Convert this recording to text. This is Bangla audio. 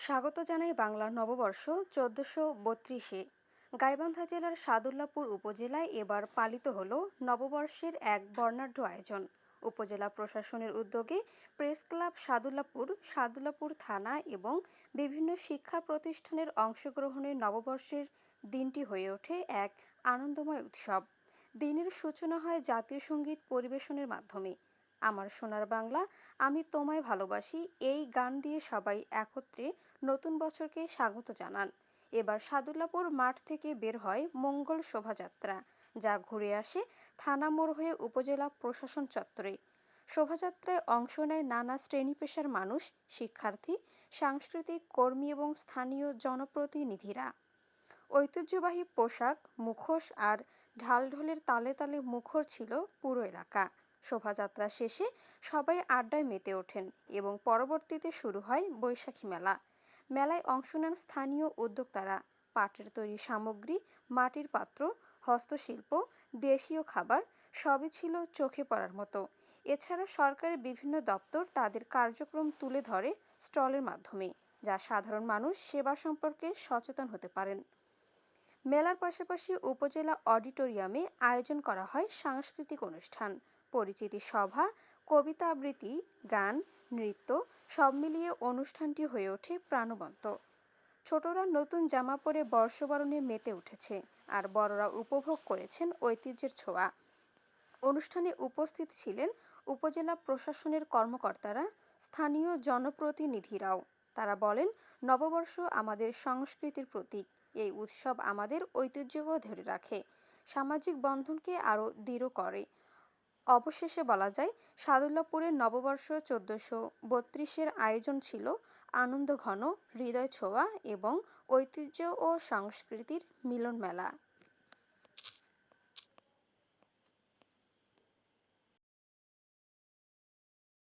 স্বাগত জানাই বাংলা নববর্ষ চোদ্দশো বত্রিশে। গাইবান্ধা জেলার সাদুল্লাপুর উপজেলায় এবার পালিত হল নববর্ষের এক বর্ণাঢ্য আয়োজন। উপজেলা প্রশাসনের উদ্যোগে প্রেস ক্লাব সাদুল্লাপুর সাদুল্লাপুর থানা এবং বিভিন্ন শিক্ষা প্রতিষ্ঠানের অংশগ্রহণে নববর্ষের দিনটি হয়ে ওঠে এক আনন্দময় উৎসব। দিনের সূচনা হয় জাতীয় সংগীত পরিবেশনের মাধ্যমে। আমার সোনার বাংলা, আমি তোমায় ভালোবাসি, এই গান দিয়ে সবাই একত্রে নতুন বছরকে স্বাগত জানান। এবার সাদুল্লাপুর মাঠ থেকে বের হয় মঙ্গল শোভাযাত্রা, যা ঘুরে আসে থানা মোড় হয়ে উপজেলা প্রশাসন চত্বরে। শোভাযাত্রায় অংশ নেয় নানা শ্রেণি পেশার মানুষ, শিক্ষার্থী, সাংস্কৃতিক কর্মী এবং স্থানীয় জনপ্রতিনিধিরা। ঐতিহ্যবাহী পোশাক, মুখোশ আর ঢালঢোলের তালে তালে মুখর ছিল পুরো এলাকা। শোভাযাত্রা শেষে সবাই আড্ডায় মেতে ওঠেন এবং পরবর্তীতে শুরু হয় বৈশাখী মেলা। মেলায় অংশ নেন স্থানীয় উদ্যোক্তারা। পাটের তৈরি সামগ্রী, মাটির পাত্র, হস্তশিল্প, দেশীয় খাবার সবই ছিল চোখে পড়ার মতো। এছাড়া সরকারের বিভিন্ন দপ্তর তাদের কার্যক্রম তুলে ধরে স্টলের মাধ্যমে, যা সাধারণ মানুষ সেবা সম্পর্কে সচেতন হতে পারেন। মেলার পাশাপাশি উপজেলা অডিটোরিয়ামে আয়োজন করা হয় সাংস্কৃতিক অনুষ্ঠান। পরিচিতি সভা, কবিতা আবৃত্তি, গান, নৃত্য সব মিলিয়ে অনুষ্ঠানটি হয়ে ওঠে প্রাণবন্ত। ছোটরা নতুন জামা পরে বর্ষবরণে মেতে উঠেছে আর বড়রা উপভোগ করেছেন ঐতিহ্যের ছোঁয়া। অনুষ্ঠানে উপস্থিত ছিলেন উপজেলা প্রশাসনের কর্মকর্তারা, স্থানীয় জনপ্রতিনিধিরাও। তারা বলেন, নববর্ষ আমাদের সংস্কৃতির প্রতীক। এই উৎসব আমাদের ঐতিহ্যকেও ধরে রাখে। সামাজিক বন্ধনকে আরও দৃঢ় করে। অবশেষে বলা যায়, সাদুল্লাপুরের নববর্ষ চোদ্দশো বত্রিশের আয়োজন ছিল আনন্দঘন, হৃদয় ছোঁয়া এবং ঐতিহ্য ও সংস্কৃতির মিলন মেলা